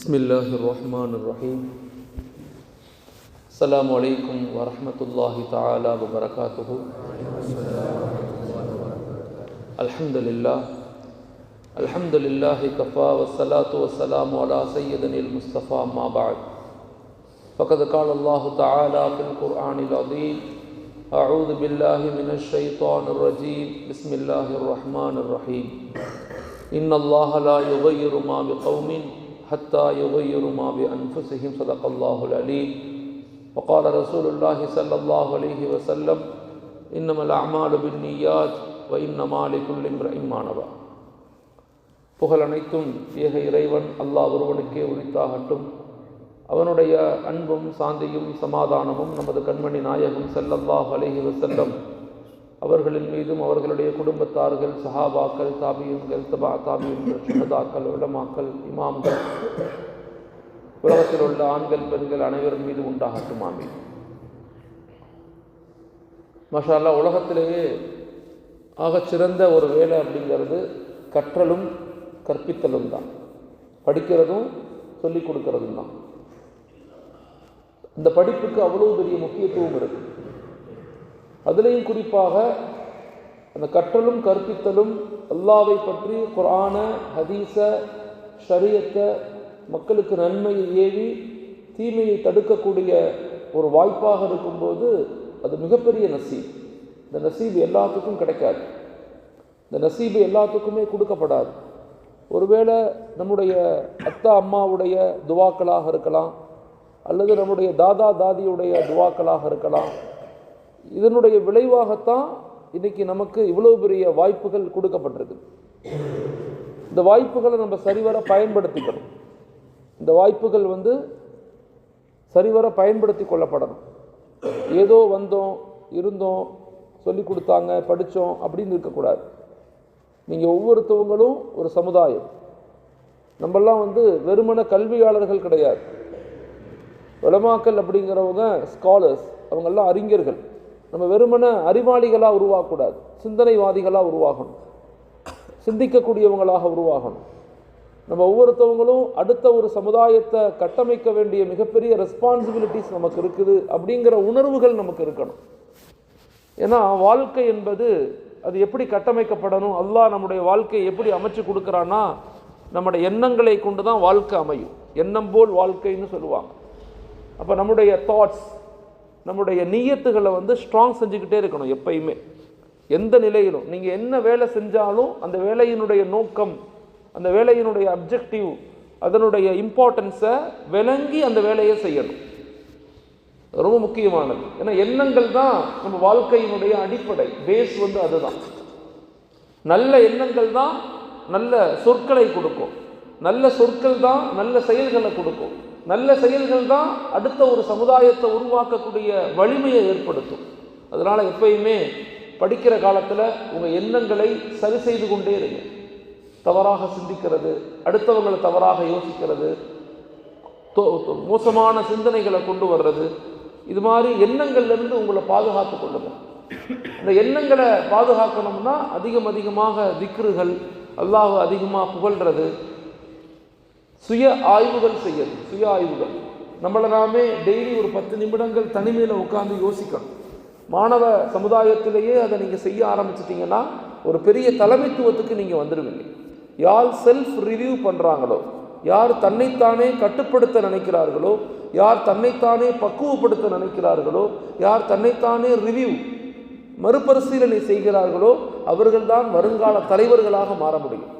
بسم اللہ الرحمن الرحیم۔ السلام علیکم ورحمۃ اللہ تعالی وبرکاتہ۔ الحمد للہ الحمد للہ کفا وسلاۃ وسلام علیہ سید المصطفیٰ مابعد فقد قال اللہ تعالی فی القرآن العظیم۔ اعوذ باللہ من الشیطان الرجیم۔ بسم اللہ الرحمن الرحیم۔ ان اللہ لا یغیر ما بقوم۔ حتى يغيروا ما بأنفسهم صدق الله العليم وقال رسول الله صلى الله عليه وسلم إنما الأعمال بالنيات وإنما لكل امرئ ما نوى புகழ் அனைத்தும் ஏக இறைவன் அல்லாஹ் ஒருவனுக்கே உரித்தாகட்டும் அவனுடைய அன்பும் சாந்தியும் சமாதானமும் நமது கண்மணி நாயகம் ஸல்லல்லாஹு அலைஹி வஸல்லம் அவர்களின் மீதும் அவர்களுடைய குடும்பத்தார்கள் சஹாபாக்கள் தாபியங்கள் தபா தாபியங்கள் சுகதாக்கள் உலமாக்கள் இமாம்கள் உலகத்தில் உள்ள ஆண்கள் பெண்கள் அனைவரின் மீது உண்டாகட்டும் ஆமி மஷாலா உலகத்திலேயே ஆகச்சிறந்த ஒரு வேலை அப்படிங்கிறது கற்றலும் கற்பித்தலும் தான். படிக்கிறதும் சொல்லிக் கொடுக்கறதும் தான். இந்த படிப்புக்கு அவ்வளோ பெரிய முக்கியத்துவம் இருக்குது அதுலேயும் குறிப்பாக அந்த கற்றலும் கற்பித்தலும் அல்லாவை பற்றி குரான ஹதீஸ ஷரியத்தை மக்களுக்கு நன்மையை ஏவி தீமையை தடுக்கக்கூடிய ஒரு வாய்ப்பாக இருக்கும்போது அது மிகப்பெரிய நசீப். இந்த நசீப் எல்லாத்துக்கும் கிடைக்காது. இந்த நசீபு எல்லாத்துக்குமே கொடுக்கப்படாது. ஒருவேளை நம்முடைய அத்தா அம்மாவுடைய துவாக்களாக இருக்கலாம் அல்லது நம்முடைய தாதா தாதியுடைய துவாக்களாக இருக்கலாம் இதனுடைய விளைவாகத்தான் இன்றைக்கி நமக்கு இவ்வளோ பெரிய வாய்ப்புகள் கொடுக்கப்பட்டிருக்கு. இந்த வாய்ப்புகளை நம்ம சரிவர பயன்படுத்திக்கணும். இந்த வாய்ப்புகள் வந்து சரிவர பயன்படுத்தி கொள்ளப்படணும். ஏதோ வந்தோம் இருந்தோம் சொல்லி கொடுத்தாங்க படித்தோம் அப்படின்னு இருக்கக்கூடாது. நீங்கள் ஒவ்வொருத்தவங்களும் ஒரு சமுதாயம். நம்மெல்லாம் வந்து வெறுமன கல்வியாளர்கள் கிடையாது. உலமாக்கல் அப்படிங்கிறவங்க ஸ்காலர்ஸ் அவங்கெல்லாம் அறிஞர்கள். நம்ம வெறுமன அறிவாளிகளாக உருவாகக்கூடாது சிந்தனைவாதிகளாக உருவாகணும். சிந்திக்கக்கூடியவங்களாக உருவாகணும். நம்ம ஒவ்வொருத்தவங்களும் அடுத்த ஒரு சமுதாயத்தை கட்டமைக்க வேண்டிய மிகப்பெரிய ரெஸ்பான்சிபிலிட்டிஸ் நமக்கு இருக்குது அப்படிங்கிற உணர்வுகள் நமக்கு இருக்கணும். ஏன்னா வாழ்க்கை என்பது அது எப்படி கட்டமைக்கப்படணும்? அல்லாஹ் நம்முடைய வாழ்க்கையை எப்படி அமைச்சு கொடுக்குறான்னா நம்முடைய எண்ணங்களை கொண்டு தான் வாழ்க்கை அமையும். எண்ணம் போல் வாழ்க்கைன்னு சொல்லுவாங்க. அப்போ நம்முடைய தாட்ஸ் நம்முடைய நீயத்துகளை வந்து ஸ்ட்ராங் செஞ்சுக்கிட்டே இருக்கணும் எப்பயுமே. எந்த நிலையிலும். நீங்கள் என்ன வேலை செஞ்சாலும் அந்த வேலையினுடைய நோக்கம் அந்த வேலையினுடைய அப்ஜெக்டிவ் அதனுடைய இம்பார்ட்டன்ஸை விளங்கி அந்த வேலையை செய்யணும். ரொம்ப முக்கியமானது. ஏன்னா எண்ணங்கள் தான் நம்ம வாழ்க்கையினுடைய அடிப்படை. பேஸ் வந்து அதுதான். நல்ல எண்ணங்கள் தான் நல்ல சொற்களை கொடுக்கும். நல்ல சொற்கள் தான் நல்ல செயல்களை கொடுக்கும். நல்ல செயல்கள் தான் அடுத்த ஒரு சமுதாயத்தை உருவாக்கக்கூடிய வலிமையை ஏற்படுத்தும். அதனால் எப்பயுமே படிக்கிற காலத்தில் உங்கள் எண்ணங்களை சரி செய்து கொண்டே இருங்க. தவறாக சிந்திக்கிறது அடுத்தவங்களை தவறாக யோசிக்கிறது மோசமான சிந்தனைகளை கொண்டு வர்றது இது மாதிரி எண்ணங்கள்லேருந்து உங்களை பாதுகாத்து கொள்ளுங்க. இந்த எண்ணங்களை பாதுகாக்கணும்னா அதிகம் அதிகமாக திக்ருகள் அல்லாஹ் அதிகமாக புகழ்கிறது சுய ஆய்வுகள் செய்யறது சுய ஆய்வுகள். நம்மளை நாமே டெய்லி ஒரு பத்து நிமிடங்கள் தனிமையில் உட்காந்து யோசிக்கணும். மாணவ சமுதாயத்திலேயே அதை நீங்கள் செய்ய ஆரம்பிச்சிட்டிங்கன்னா ஒரு பெரிய தலைமைத்துவத்துக்கு நீங்கள் வந்துடுவீங்க யார் செல்ஃப் ரிவ்யூ பண்ணுறாங்களோ யார் தன்னைத்தானே கட்டுப்படுத்த நினைக்கிறார்களோ யார் தன்னைத்தானே பக்குவப்படுத்த நினைக்கிறார்களோ யார் தன்னைத்தானே ரிவ்யூ மறுபரிசீலனை செய்கிறார்களோ அவர்கள்தான் வருங்கால தலைவர்களாக மாற முடியும்.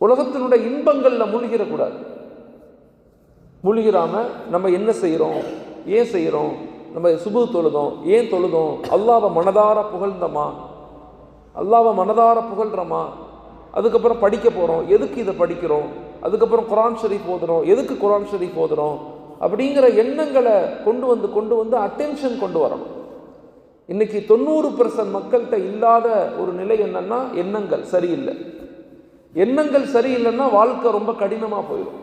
உலகத்தினுடைய இன்பங்களில் மூழ்கிடக்கூடாது. மூழ்கிடாம நம்ம என்ன செய்கிறோம் ஏன் செய்கிறோம் நம்ம சுபு தொழுதோம். ஏன் தொழுதோம்? அல்லாவை மனதார புகழ்ந்தோமா? அல்லாவை மனதார புகழ்கிறோமா அதுக்கப்புறம் படிக்க போகிறோம் எதுக்கு இதை படிக்கிறோம்? அதுக்கப்புறம் குரான் ஷரீஃப் ஓதுறோம். எதுக்கு குரான் ஷரீஃப் ஓதுறோம்? அப்படிங்கிற எண்ணங்களை கொண்டு வந்து கொண்டு வந்து அட்டென்ஷன் கொண்டு வரணும். இன்றைக்கி தொண்ணூறு பர்சன்ட் மக்கள்கிட்ட இல்லாத ஒரு நிலை என்னன்னா எண்ணங்கள். சரியில்லை. எண்ணங்கள் சரியில்லைன்னா வாழ்க்கை ரொம்ப கடினமாக போயிடும்.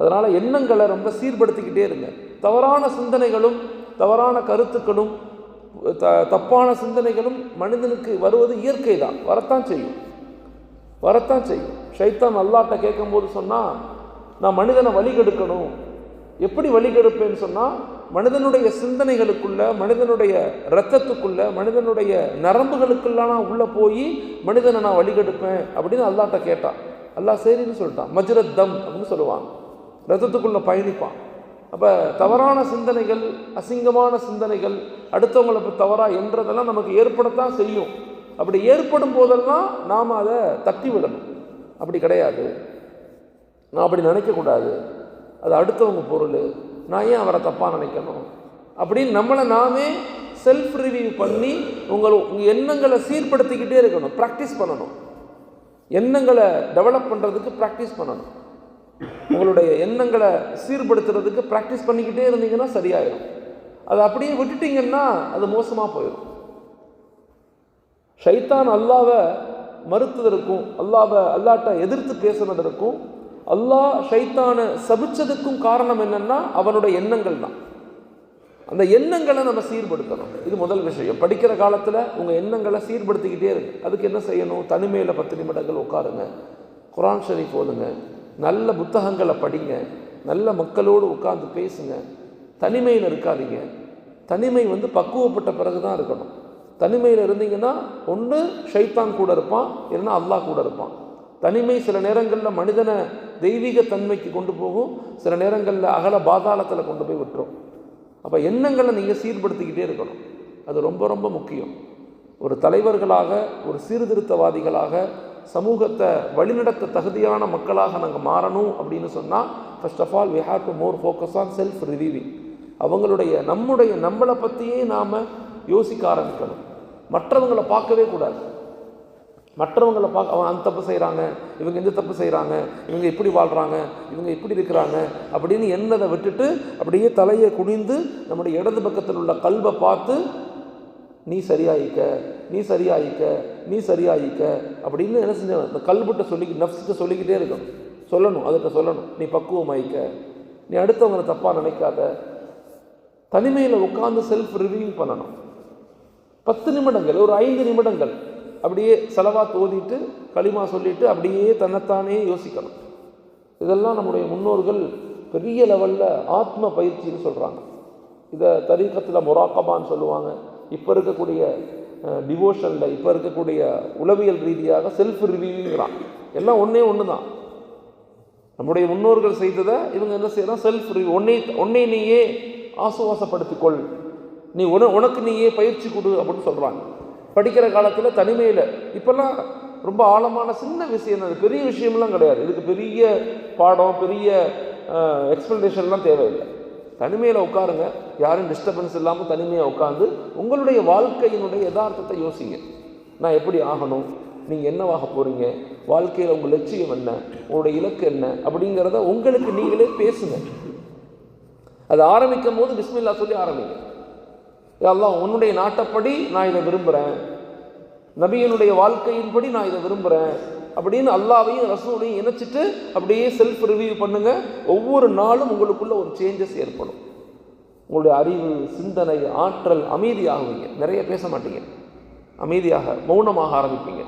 அதனால் எண்ணங்களை ரொம்ப சீர்படுத்திக்கிட்டே இருங்க. தவறான சிந்தனைகளும் தவறான கருத்துக்களும் த தப்பான சிந்தனைகளும் மனிதனுக்கு வருவது இயற்கை தான். வரத்தான் செய்யும். வரத்தான் செய்யும். ஷைத்தான் அல்லாட்ட கேட்கும்போது சொன்னால் நான் மனிதனை வழிகெடுக்கணும். எப்படி வழிகெடுப்பேன்னு சொன்னால் மனிதனுடைய சிந்தனைகளுக்குள்ள மனிதனுடைய இரத்தத்துக்குள்ள மனிதனுடைய நரம்புகளுக்குள்ள நான் உள்ளே போய் மனிதனை நான் வழிகெடுப்பேன் அப்படின்னு அல்லாட்ட கேட்டான். அல்லாஹ் சரின்னு சொல்லிட்டான். மஜ்ரத் தம் அப்படின்னு சொல்லுவாங்க. ரத்தத்துக்குள்ளே பயணிப்பான். அப்போ தவறான சிந்தனைகள் அசிங்கமான சிந்தனைகள் அடுத்தவங்களை தவறா தவறாக என்றதெல்லாம் நமக்கு ஏற்படத்தான் செய்யும். அப்படி ஏற்படும் போதெல்லாம் நாம் அதை தட்டி விடணும். அப்படி கிடையாது. நான் அப்படி நினைக்கக்கூடாது. அது அடுத்தவங்க பொருள். நான் ஏன் அவரை தப்பாக நினைக்கணும்? அப்படின்னு நம்மளை நாமே செல்ஃப் ரிவ்யூ பண்ணி உங்கள் உங்கள் எண்ணங்களை சீர்படுத்திக்கிட்டே இருக்கணும். ப்ராக்டிஸ் பண்ணணும். எண்ணங்களை டெவலப் பண்ணுறதுக்கு ப்ராக்டிஸ் பண்ணணும். உங்களுடைய எண்ணங்களை சீர்படுத்துறதுக்கு ப்ராக்டிஸ் பண்ணிக்கிட்டே இருந்தீங்கன்னா சரியாயிடும் அதை அப்படியே விட்டுட்டீங்கன்னா அது மோசமாக போயிடும் ஷைத்தான் அல்லாவை மறுத்ததற்கும் அல்லாவை அல்லாட்ட எதிர்த்து பேசுனதற்கும் அல்லாஹ் ஷைத்தானை சபிச்சதுக்கும் காரணம் என்னன்னா அவனுடைய எண்ணங்கள் தான். அந்த எண்ணங்களை நம்ம சீர்படுத்தணும். இது முதல் விஷயம். படிக்கிற காலத்தில் உங்கள் எண்ணங்களை சீர்படுத்திக்கிட்டே இருக்கு. அதுக்கு என்ன செய்யணும்? தனிமையில் பத்து நிமிடங்கள் உட்காருங்க. குரான் ஷரீஃப் ஓதுங்க. நல்ல புத்தகங்களை படிங்க. நல்ல மக்களோடு உட்காந்து பேசுங்க. தனிமையில் இருக்காதீங்க. தனிமை வந்து பக்குவப்பட்ட பிறகு தான் இருக்கணும். தனிமையில் இருந்தீங்கன்னா ஒன்று ஷைத்தான் கூட இருப்பான். இல்லைன்னா அல்லாஹ் கூட இருப்பான். தனிமை சில நேரங்களில் மனிதனை தெய்வீக தன்மைக்கு கொண்டு போகும் சில நேரங்களில் அகல பாதாளத்தில் கொண்டு போய் விட்டுரும். அப்போ எண்ணங்களை நீங்கள் சீர்படுத்திக்கிட்டே இருக்கணும். அது ரொம்ப ரொம்ப முக்கியம். ஒரு தலைவர்களாக ஒரு சீர்திருத்தவாதிகளாக சமூகத்தை வழிநடத்த தகுதியான மக்களாக நாங்கள் மாறணும் அப்படின்னு சொன்னால் first of all we have to more focus on self reviewing அவங்களுடைய நம்முடைய நம்மளை பற்றியே நாம் யோசிக்க ஆரம்பிக்கணும். மற்றவங்களை பார்க்கவே கூடாது. மற்றவங்களை பார்க்க அவன் அந்த தப்பு செய்கிறாங்க இவங்க இந்த தப்பு செய்கிறாங்க இவங்க இப்படி வாழ்கிறாங்க இவங்க இப்படி இருக்கிறாங்க அப்படின்னு எண்ணதை விட்டுட்டு அப்படியே தலையை குனிந்து நம்முடைய இடது பக்கத்தில் உள்ள கல்வை பார்த்து நீ சரியாயிக்க நீ சரியாயிக்க நீ சரியாயிக்க அப்படின்னு என்ன செஞ்ச இந்த கல்விட்ட சொல்லி நஃப்ஸ்கிட்ட சொல்லிக்கிட்டே இருக்கும். சொல்லணும் அதுகிட்ட சொல்லணும். நீ பக்குவமாயிக்க நீ அடுத்தவங்களை தப்பாக நினைக்காத. தனிமையில் உட்காந்து செல்ஃப் ரிவ்யூ பண்ணணும். பத்து நிமிடங்கள் ஒரு ஐந்து நிமிடங்கள். அப்படியே செலவா தோதிட்டு களிமா சொல்லிட்டு அப்படியே தன்னைத்தானே யோசிக்கணும். இதெல்லாம் நம்முடைய முன்னோர்கள் பெரிய லெவலில் ஆத்ம பயிற்சின்னு சொல்கிறாங்க இதை தரீக்கத்தில் மொராக்கபான்னு சொல்லுவாங்க. இப்போ இருக்கக்கூடிய டிவோஷனில் இப்போ இருக்கக்கூடிய உளவியல் ரீதியாக செல்ஃப் ரிவியூங்கிறான் எல்லாம் ஒன்றே ஒன்று தான் நம்முடைய முன்னோர்கள் செய்ததை இவங்க என்ன செய்யலாம் செல்ஃப் ரிவ்யூ ஒன்னே ஒன்னே நீயே ஆசுவாசப்படுத்திக்கொள். நீ உன உனக்கு நீயே பயிற்சி கொடு அப்படின்னு சொல்கிறாங்க படிக்கிற காலத்தில் தனிமையில். இப்போல்லாம் ரொம்ப ஆழமான சின்ன விஷயம் அது. பெரிய விஷயம்லாம் கிடையாது. இதுக்கு பெரிய பாடம் பெரிய எக்ஸ்பிளனேஷன்லாம் தேவையில்லை. தனிமையில் உட்காருங்க. யாரும் டிஸ்டர்பன்ஸ் இல்லாமல் தனிமையாக உட்காந்து உங்களுடைய வாழ்க்கையினுடைய யதார்த்தத்தை யோசிங்க. நான் எப்படி ஆகணும்? நீங்கள் என்னவாக போகிறீங்க வாழ்க்கையில் உங்கள் லட்சியம் என்ன? உங்களுடைய இலக்கு என்ன? அப்படிங்கிறத உங்களுக்கு நீங்களே பேசுங்க. அது ஆரம்பிக்கும் போது பிஸ்மில்லா சொல்லி ஆரம்பிங்க. எல்லாம் உன்னுடைய நாட்டப்படி நான் இதை விரும்புகிறேன் நபியனுடைய வாழ்க்கையின்படி நான் இதை விரும்புகிறேன் அப்படின்னு அல்லாவையும் ரசூலையும் இணைச்சிட்டு அப்படியே செல்ஃப் ரிவ்யூ பண்ணுங்கள் ஒவ்வொரு நாளும் உங்களுக்குள்ள ஒரு சேஞ்சஸ் ஏற்படும். உங்களுடைய அறிவு சிந்தனை ஆற்றல் அமைதியாகுவீங்க. நிறைய பேச மாட்டீங்க. அமைதியாக மௌனமாக ஆரம்பிப்பீங்க.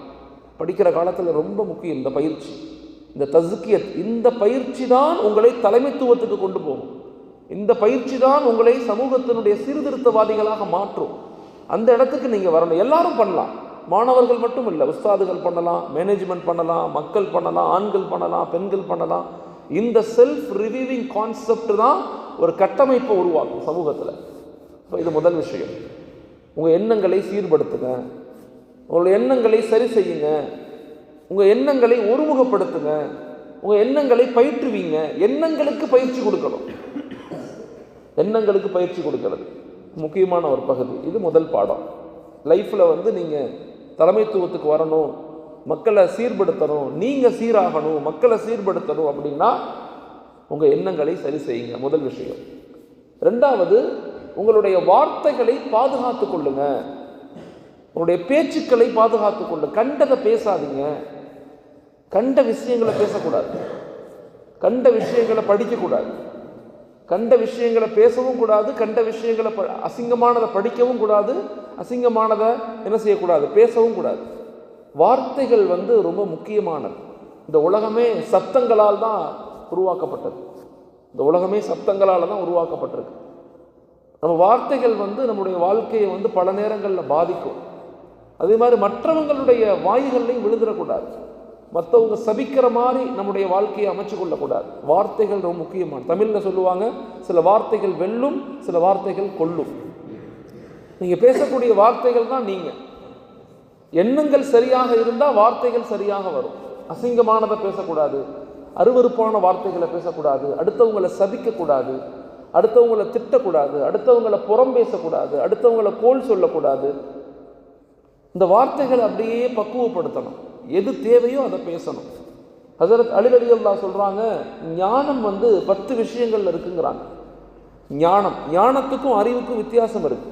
படிக்கிற காலத்தில் ரொம்ப முக்கியம் இந்த பயிற்சி. இந்த தஸ்கியத் இந்த பயிற்சி தான் உங்களை தலைமைத்துவத்துக்கு கொண்டு போகும். இந்த பயிற்சி தான் உங்களை சமூகத்தினுடைய சீர்திருத்தவாதிகளாக மாற்றும். அந்த இடத்துக்கு நீங்கள் வரணும். எல்லாரும் பண்ணலாம். மாணவர்கள் மட்டும் இல்லை உஸ்தாதுகள் பண்ணலாம் மேனேஜ்மெண்ட் பண்ணலாம் மக்கள் பண்ணலாம் ஆண்கள் பண்ணலாம் பெண்கள் பண்ணலாம். இந்த செல்ஃப் ரிவியூவிங் கான்செப்ட் தான் ஒரு கட்டமைப்பை உருவாக்கும் சமூகத்தில். இப்போ இது முதல் விஷயம். உங்கள் எண்ணங்களை சீர்படுத்துங்க. உங்களுடைய எண்ணங்களை சரி செய்யுங்க. உங்கள் எண்ணங்களை ஒருமுகப்படுத்துங்க. உங்கள் எண்ணங்களை பயிற்றுவீங்க. எண்ணங்களுக்கு பயிற்சி கொடுக்கணும். எண்ணங்களுக்கு பயிற்சி கொடுக்கறது. முக்கியமான ஒரு பகுதி. இது முதல் பாடம். லைஃப்பில் வந்து நீங்கள் தலைமைத்துவத்துக்கு வரணும் மக்களை சீர்படுத்தணும் நீங்கள் சீராகணும் மக்களை சீர்படுத்தணும் அப்படின்னா உங்கள் எண்ணங்களை சரி செய்யுங்க. முதல் விஷயம். ரெண்டாவது உங்களுடைய வார்த்தைகளை பாதுகாத்து கொள்ளுங்க. உங்களுடைய பேச்சுக்களை பாதுகாத்து கொள்ளு. கண்டதை பேசாதீங்க. கண்ட விஷயங்களை பேசக்கூடாது. கண்ட விஷயங்களை படிக்கக்கூடாது. கண்ட விஷயங்களை பேசவும் கூடாது கண்ட விஷயங்களை ப அசிங்கமானதை படிக்கவும் கூடாது அசிங்கமானதை என்ன செய்யக்கூடாது? பேசவும் கூடாது. வார்த்தைகள் வந்து ரொம்ப முக்கியமானது. இந்த உலகமே சத்தங்களால் தான் உருவாக்கப்பட்டது. இந்த உலகமே சத்தங்களால் தான் உருவாக்கப்பட்டிருக்கு. நம்ம வார்த்தைகள் வந்து நம்முடைய வாழ்க்கையை வந்து பல நேரங்களில் பாதிக்கும். அதே மாதிரி மற்றவங்களுடைய வாய்கள்லையும் விழுந்துடக்கூடாது. மற்றவங்க சபிக்கிற மாதிரி நம்முடைய வாழ்க்கையை அமைச்சு கொள்ளக்கூடாது வார்த்தைகள் ரொம்ப முக்கியமான தமிழில் சொல்லுவாங்க சில வார்த்தைகள் வெல்லும் சில வார்த்தைகள் கொல்லும். நீங்கள் பேசக்கூடிய வார்த்தைகள் தான் நீங்கள் எண்ணங்கள் சரியாக இருந்தால் வார்த்தைகள் சரியாக வரும். அசிங்கமானதை பேசக்கூடாது அருவருப்பான வார்த்தைகளை பேசக்கூடாது அடுத்தவங்களை சபிக்கக்கூடாது அடுத்தவங்களை திட்டக்கூடாது அடுத்தவங்களை புறம் பேசக்கூடாது அடுத்தவங்களை கோல் சொல்லக்கூடாது. இந்த வார்த்தைகளை அப்படியே பக்குவப்படுத்தணும். எது தேவையோ அதை பேசணும். ஹசரத் அலிரலி அல்லா சொல்கிறாங்க ஞானம் வந்து பத்து விஷயங்கள்ல இருக்குங்கிறாங்க. ஞானம் ஞானத்துக்கும் அறிவுக்கும் வித்தியாசம் இருக்கு.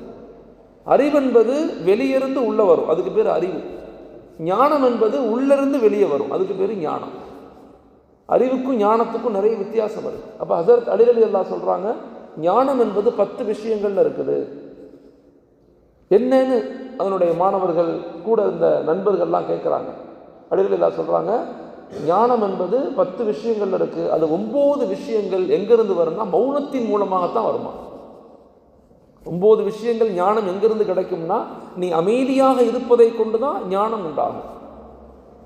அறிவு என்பது வெளியிருந்து உள்ள வரும் அதுக்கு பேர் அறிவு. ஞானம் என்பது உள்ளிருந்து வெளியே வரும் அதுக்கு பேர் ஞானம். அறிவுக்கும் ஞானத்துக்கும் நிறைய வித்தியாசம் இருக்கு. அப்போ ஹசரத் அலிரலி அல்லா சொல்கிறாங்க ஞானம் என்பது பத்து விஷயங்கள்ல இருக்குது. என்னன்னு அதனுடைய மாணவர்கள் கூட இருந்த நண்பர்கள்லாம் கேட்குறாங்க அடிகளா சொல்கிறாங்க ஞானம் என்பது பத்து விஷயங்கள் இருக்குது அது ஒம்பது விஷயங்கள் எங்கேருந்து வரும்னா மௌனத்தின் மூலமாகத்தான் வருமா? ஒம்பது விஷயங்கள் ஞானம் எங்கிருந்து கிடைக்கும்னா நீ அமைதியாக இருப்பதை கொண்டு தான் ஞானம் உண்டாகும்.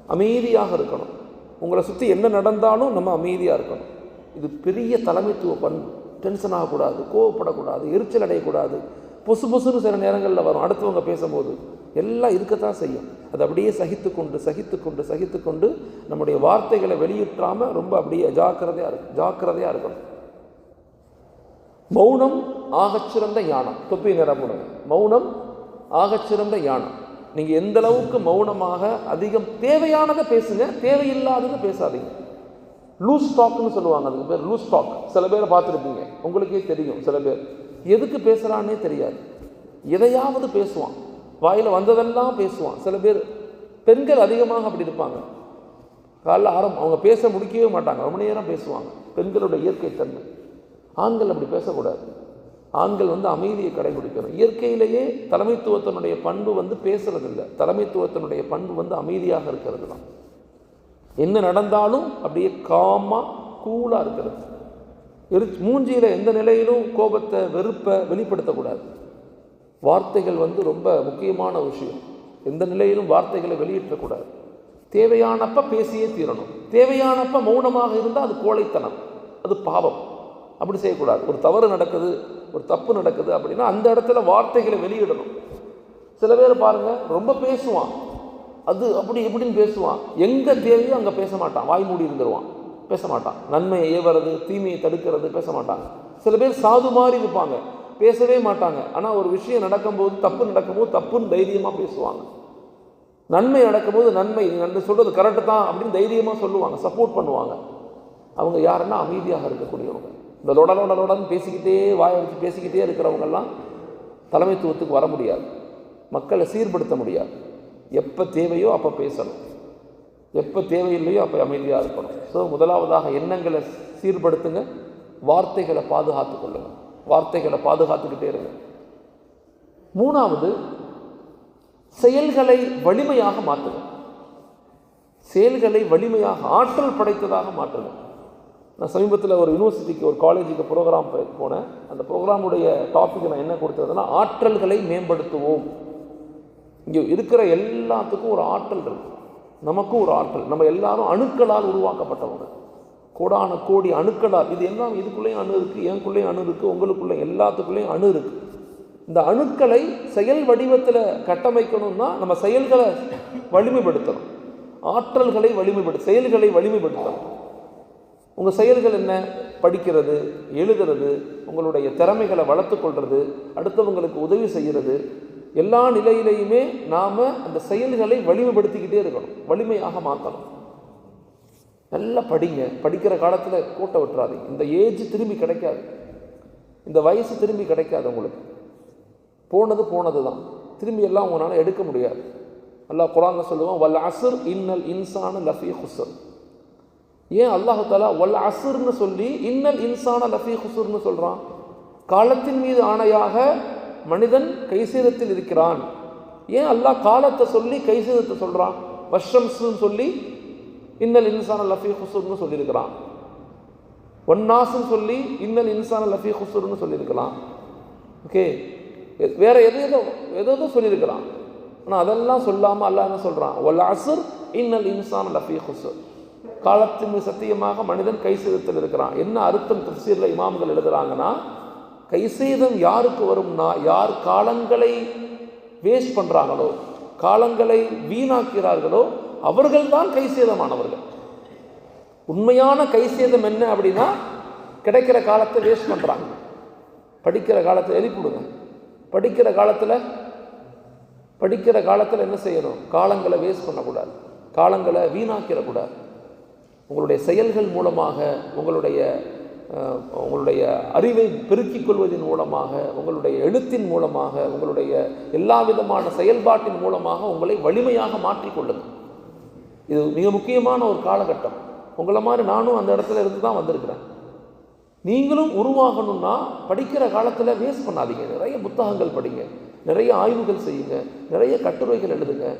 அமைதியாக இருக்கணும். உங்களை சுற்றி என்ன நடந்தாலும் நம்ம அமைதியாக இருக்கணும். இது பெரிய தலைமைத்துவ பண்பு. டென்ஷன் ஆகக்கூடாது கோவப்படக்கூடாது எரிச்சல் அடையக்கூடாது. பொசு பொசுன்னு சில நேரங்களில் வரும். அடுத்தவங்க பேசும்போது எல்லாம் இருக்கத்தான் செய்யும். அது அப்படியே சகித்து கொண்டு சகித்து கொண்டு சகித்து கொண்டு நம்முடைய வார்த்தைகளை வெளியிட்டாமல் ரொம்ப அப்படியே ஜாக்கிரதையாக இருக்கும் ஜாக்கிரதையாக இருக்கணும். மௌனம் ஆகச்சிறந்த யானம். தொப்பி நிறமுடன் மௌனம் ஆகச்சிறந்த யானம். நீங்கள் எந்த அளவுக்கு மௌனமாக அதிகம் தேவையானதை பேசுங்க தேவையில்லாததை பேசாதீங்க. லூஸ் டாக்னு சொல்லுவாங்க அதுக்கு பேர் லூஸ் டாக் சில பேரை பார்த்துருப்பீங்க. உங்களுக்கே தெரியும் சில பேர். எதுக்கு பேசுகிறான்னே தெரியாது. எதையாவது பேசுவான். வாயில் வந்ததெல்லாம் பேசுவான். சில பேர் பெண்கள் அதிகமாக அப்படி இருப்பாங்க. காலைல ஆரம்பம் அவங்க பேச முடிக்கவே மாட்டாங்க. ரொம்ப நேரம் பேசுவாங்க. பெண்களோட இயற்கை தன்மை. ஆண்கள் அப்படி பேசக்கூடாது. ஆண்கள் வந்து அமைதியை கடைபிடிக்கணும். இயற்கையிலேயே தலைமைத்துவத்தினுடைய பண்பு வந்து பேசுறதில்லை. தலைமைத்துவத்தினுடைய பண்பு வந்து அமைதியாக இருக்கிறது தான் என்ன நடந்தாலும் அப்படியே காமாக கூலாக இருக்கிறது. எரி மூஞ்சியில் எந்த நிலையிலும் கோபத்தை வெறுப்பை வெளிப்படுத்தக்கூடாது. வார்த்தைகள் வந்து ரொம்ப முக்கியமான விஷயம். எந்த நிலையிலும் வார்த்தைகளை வெளியிட்டக்கூடாது. தேவையானப்ப பேசியே தீரணும். தேவையானப்ப மௌனமாக இருந்தால் அது கோழைத்தனம். அது பாவம். அப்படி செய்யக்கூடாது. ஒரு தவறு நடக்குது ஒரு தப்பு நடக்குது அப்படின்னா அந்த இடத்துல வார்த்தைகளை வெளியிடணும். சில பேர் பாருங்கள் ரொம்ப பேசுவான். அது அப்படி இப்படின்னு பேசுவான். எங்கே தேவையோ அங்கே பேச மாட்டான். வாய் மூடி இருந்துருவான். பேச மாட்டான். நன்மையை ஏவறது தீமையை தடுக்கிறது பேச மாட்டாங்க சில பேர் சாது மாதிரி இருப்பாங்க. பேசவே மாட்டாங்க. ஆனால் ஒரு விஷயம் நடக்கும்போது தப்பு நடக்கும்போது தப்புன்னு தைரியமாக பேசுவாங்க. நன்மை நடக்கும்போது நன்மை நன்மை சொல்கிறது கரெக்டு தான் அப்படின்னு தைரியமாக சொல்லுவாங்க சப்போர்ட் பண்ணுவாங்க. அவங்க யாருன்னா அமைதியாக இருக்கக்கூடியவங்க. இந்த லொடலோட லொடன்னு பேசிக்கிட்டே வாய வச்சு பேசிக்கிட்டே இருக்கிறவங்கெல்லாம் தலைமைத்துவத்துக்கு வர முடியாது. மக்களை சீர்படுத்த முடியாது. எப்போ தேவையோ அப்போ பேசணும். எப்போ தேவையில்லையோ அப்போ அமைதியாக இருக்கணும். ஸோ முதலாவதாக எண்ணங்களை சீர்படுத்துங்க. வார்த்தைகளை பாதுகாத்து கொள்ளுங்கள் வார்த்தைகளை பாதுகாத்துக்கிட்டே இருங்க. மூணாவது செயல்களை வலிமையாக மாற்றுங்க. செயல்களை வலிமையாக ஆற்றல் படைத்ததாக மாற்றுங்க. நான் சமீபத்தில் ஒரு யூனிவர்சிட்டிக்கு ஒரு காலேஜுக்கு ப்ரோக்ராம் போனேன். அந்த ப்ரோக்ராமுடைய டாபிக் நான் என்ன கொடுத்ததுன்னா ஆற்றல்களை மேம்படுத்துவோம். இங்கே இருக்கிற எல்லாத்துக்கும் ஒரு ஆற்றல் இருக்கு. நமக்கும் ஒரு ஆற்றல். நம்ம எல்லாரும் அணுக்களால் உருவாக்கப்பட்டவங்க. கோடான கோடி அணுக்களால் இது எல்லாம் இதுக்குள்ளேயும் அணு இருக்குது எனக்குள்ளேயும் அணு இருக்குது உங்களுக்குள்ளே எல்லாத்துக்குள்ளேயும் அணு இருக்குது இந்த அணுக்களை செயல் வடிவத்தில் கட்டமைக்கணும்னா நம்ம செயல்களை வலிமைப்படுத்தணும். ஆற்றல்களை வலிமைப்படுத்த செயல்களை வலிமைப்படுத்தணும். உங்கள் செயல்கள் என்ன? படிக்கிறது எழுதுறது உங்களுடைய திறமைகளை வளர்த்துக்கொள்வது அடுத்தவங்களுக்கு உதவி செய்கிறது. எல்லா நிலையிலையுமே நாம் அந்த செயல்களை வலிமைப்படுத்திக்கிட்டே இருக்கணும். வலிமையாக மாற்றணும் நல்லா படிங்க. படிக்கிற காலத்தில் கூட்ட விட்டுறாதீங்க. இந்த ஏஜ் திரும்பி கிடைக்காது. இந்த வயசு திரும்பி கிடைக்காது உங்களுக்கு. போனது போனது தான் திரும்பி எல்லாம் உங்களால் எடுக்க முடியாது. அல்லாஹ் குராங்க சொல்லுவான் வல் அசுர் இன்னல் இன்சான லஃபி ஹுசர் ஏன் அல்லாஹு தாலா வல் அசுர்னு சொல்லி இன்னல் இன்சான லஃபி ஹுசுர்னு சொல்கிறான் காலத்தின் மீது ஆணையாக மனிதன் கைசீரத்தில் இருக்கிறான். ஏன் அல்லாஹ் காலத்தை சொல்லி கைசீரத்தை சொல்கிறான் வஷம்ஸ்னு சொல்லி இன்னல் இன்சான லஃபி ஹுசூர்னு சொல்லியிருக்கிறான். ஒன்னாசும் சொல்லி இன்னல் இன்சான லஃபி ஹுசூர்னு சொல்லியிருக்கலாம் ஓகே. வேற எது எதோ எது எதோ சொல்லியிருக்கிறான். ஆனால் அதெல்லாம் சொல்லாமல் அல்லாஹ் என்ன சொல்கிறான் ஒல் அசுர் இன்னல் இன்சான் லஃபி ஹுசூர். காலத்தின் சத்தியமாக மனிதன் கை செய்தத்தில் இருக்கிறான். என்ன அர்த்தம் தப்சீரில் இமாம்கள் எழுதுகிறாங்கன்னா கை செய்தம் யாருக்கு வரும்னா யார் காலங்களை வேஸ்ட் பண்ணுறாங்களோ காலங்களை வீணாக்கிறார்களோ அவர்கள்தான் கை சேதமானவர்கள் உண்மையான கை சேதம் என்ன அப்படின்னா கிடைக்கிற காலத்தை வேஸ்ட் பண்ணுறாங்க படிக்கிற காலத்தை எழுப்பிவிடுங்க. படிக்கிற காலத்தில் படிக்கிற காலத்தில் என்ன செய்யணும்? காலங்களை வேஸ்ட் பண்ணக்கூடாது. காலங்களை வீணாக்கிடக்கூடாது. உங்களுடைய செயல்கள் மூலமாக உங்களுடைய உங்களுடைய அறிவை பெருக்கிக் கொள்வதன் மூலமாக உங்களுடைய எழுத்தின் மூலமாக உங்களுடைய எல்லா விதமான செயல்பாட்டின் மூலமாக உங்களை வலிமையாக மாற்றிக்கொள்ளுங்கள் இது மிக முக்கியமான ஒரு காலகட்டம். உங்களை மாதிரி நானும் அந்த இடத்துல இருந்து தான் வந்திருக்கிறேன். நீங்களும் உருவாகணும்னா படிக்கிற காலத்தில் வேஸ்ட் பண்ணாதீங்க. நிறைய புத்தகங்கள் படிங்க. நிறைய ஆய்வுகள் செய்யுங்க. நிறைய கட்டுரைகள் எழுதுங்க.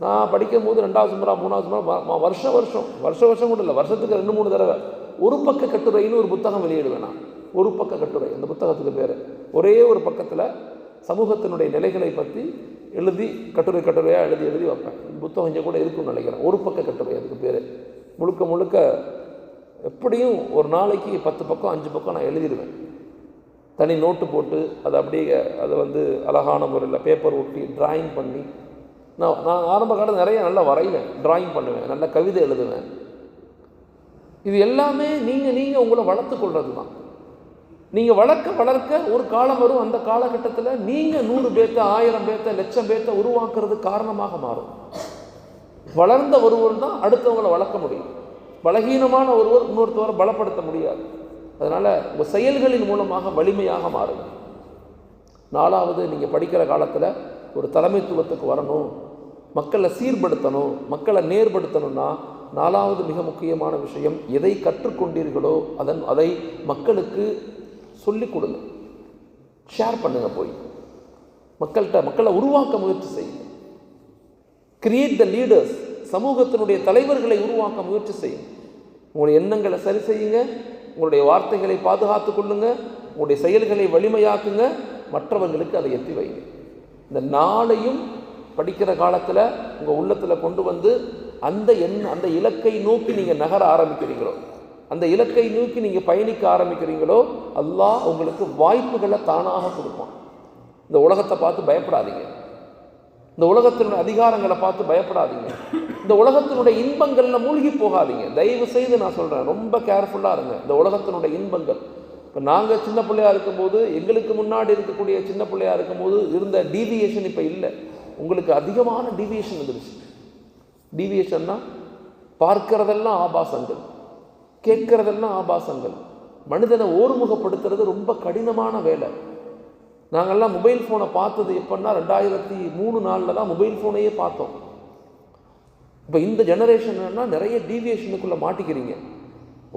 நான் படிக்கும் போது ரெண்டாவது சுமரா மூணாவது சுமரா வருஷ வருஷம் வருஷம். வருஷ வருஷம் கூட இல்லை வருஷத்துக்கு ரெண்டு மூணு தடவை. ஒரு பக்க கட்டுரைன்னு ஒரு புத்தகம் வெளியிடுவேன் நான். ஒரு பக்க கட்டுரை. அந்த புத்தகத்துக்கு பேர். ஒரே ஒரு பக்கத்தில் சமூகத்தினுடைய நிலைகளை பற்றி எழுதி கட்டுரை கட்டுரையாக எழுதி எழுதி வைப்பேன். புத்தகம் இங்கே கூட இருக்கும்னு நினைக்கிறேன். ஒரு பக்க கட்டுரை அதுக்கு பேர். முழுக்க முழுக்க எப்படியும் ஒரு நாளைக்கு பத்து பக்கம் அஞ்சு பக்கம் நான் எழுதிடுவேன். தனி நோட்டு போட்டு அதை அப்படியே அதை வந்து அழகான முறையில் பேப்பர் ஒட்டி டிராயிங் பண்ணி நான் நான் ஆரம்ப காலத்தில் நிறைய நல்லா வரைவேன். டிராயிங் பண்ணுவேன். நல்ல கவிதை எழுதுவேன். இது எல்லாமே நீங்கள் நீங்கள் உங்களை வளர்த்து கொள்வது தான் நீங்கள் வளர்க்க வளர்க்க ஒரு காலம் வரும். அந்த காலகட்டத்தில் நீங்கள் நூறு பேர்த்த ஆயிரம் பேர்த்த லட்சம் பேர்த்த உருவாக்குறது காரணமாக மாறும். வளர்ந்த ஒருவர் தான் அடுத்தவங்களை வளர்க்க முடியும். பலகீனமான ஒருவர் இன்னொருத்தவரை பலப்படுத்த முடியாது. அதனால் உங்கள் செயல்களின் மூலமாக வலிமையாக மாறுங்க நாலாவது நீங்கள் படிக்கிற காலத்தில் ஒரு தலைமைத்துவத்துக்கு வரணும். மக்களை சீர்படுத்தணும். மக்களை நேர்படுத்தணும்னா நாலாவது மிக முக்கியமான விஷயம் எதை கற்றுக்கொண்டீர்களோ அதன் அதை மக்களுக்கு சொல்லிக் கொடுங்க ஷேர் பண்ணுங்க போய். மக்கள்கிட்ட மக்களை உருவாக்க முயற்சி செய்யுங்க. கிரியேட் த லீடர்ஸ் சமூகத்தினுடைய தலைவர்களை உருவாக்க முயற்சி செய்யுங்க. உங்களுடைய எண்ணங்களை சரி செய்யுங்க. உங்களுடைய வார்த்தைகளை பாதுகாத்து கொள்ளுங்க. உங்களுடைய செயல்களை வலிமையாக்குங்க. மற்றவர்களுக்கு அதை எத்தி வைங்க. இந்த நாளையும் படிக்கிற காலத்தில் உங்கள் உள்ளத்தில் கொண்டு வந்து அந்த எண் அந்த இலக்கை நோக்கி நீங்கள் நகர ஆரம்பிக்கிறீங்களோ? அந்த இலக்கை நோக்கி நீங்கள் பயணிக்க ஆரம்பிக்கிறீங்களோ அல்லாஹ் உங்களுக்கு வாய்ப்புகளை தானாக கொடுப்பான். இந்த உலகத்தை பார்த்து பயப்படாதீங்க. இந்த உலகத்தினுடைய அதிகாரங்களை பார்த்து பயப்படாதீங்க. இந்த உலகத்தினுடைய இன்பங்களில் மூழ்கி போகாதீங்க. தயவு செய்து நான் சொல்கிறேன் ரொம்ப கேர்ஃபுல்லாக இருங்க. இந்த உலகத்தினுடைய இன்பங்கள். இப்போ நாங்கள் சின்ன பிள்ளையா இருக்கும்போது எங்களுக்கு முன்னாடி இருக்கக்கூடிய சின்ன பிள்ளையா இருக்கும்போது இருந்த டீவியேஷன் இப்போ இல்லை. உங்களுக்கு அதிகமான டீவியேஷன் வந்துருச்சு. டீவியேஷன்னா பார்க்கிறதெல்லாம் ஆபாசங்கள். கேட்கறதெல்லாம் ஆபாசங்கள். மனிதனை ஓர்முகப்படுத்துறது ரொம்ப கடினமான வேலை. நாங்கள்லாம் மொபைல் ஃபோனை பார்த்தது எப்போன்னா ரெண்டாயிரத்தி மூணு நாளில் தான் மொபைல் ஃபோனையே பார்த்தோம். இப்போ இந்த ஜெனரேஷன்னா நிறைய டீவியேஷனுக்குள்ளே மாட்டிக்கிறீங்க.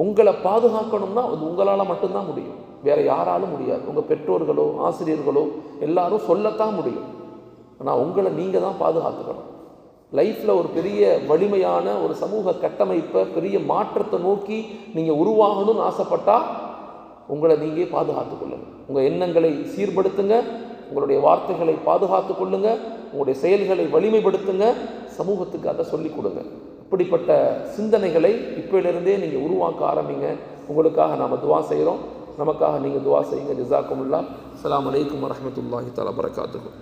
உங்களை பாதுகாக்கணும்னா அது உங்களால் மட்டும்தான் முடியும். வேறு யாராலும் முடியாது. உங்கள் பெற்றோர்களோ ஆசிரியர்களோ எல்லாரும் சொல்லத்தான் முடியும். ஆனால் உங்களை நீங்கள் தான் பாதுகாத்துக்கணும். லைஃப்பில் ஒரு பெரிய வலிமையான ஒரு சமூக கட்டமைப்பை பெரிய மாற்றத்தை நோக்கி நீங்கள் உருவாகணும்னு ஆசைப்பட்டால் உங்களை நீங்கள் பாதுகாத்து கொள்ளுங்கள் உங்கள் எண்ணங்களை சீர்படுத்துங்க உங்களுடைய வார்த்தைகளை பாதுகாத்து கொள்ளுங்க உங்களுடைய செயல்களை வலிமைப்படுத்துங்க சமூகத்துக்கு அதை சொல்லிக் கொடுங்க. இப்படிப்பட்ட சிந்தனைகளை இப்போயிலிருந்தே நீங்கள் உருவாக்க ஆரம்பிங்க. உங்களுக்காக நாம் துவா செய்கிறோம் நமக்காக நீங்கள் துவா செய்யுங்க. ஜிசாக்குமுல்லா அலாம் வலைக்கம் வரமத்துல்லாஹி தலா பரகாத்துக்கும்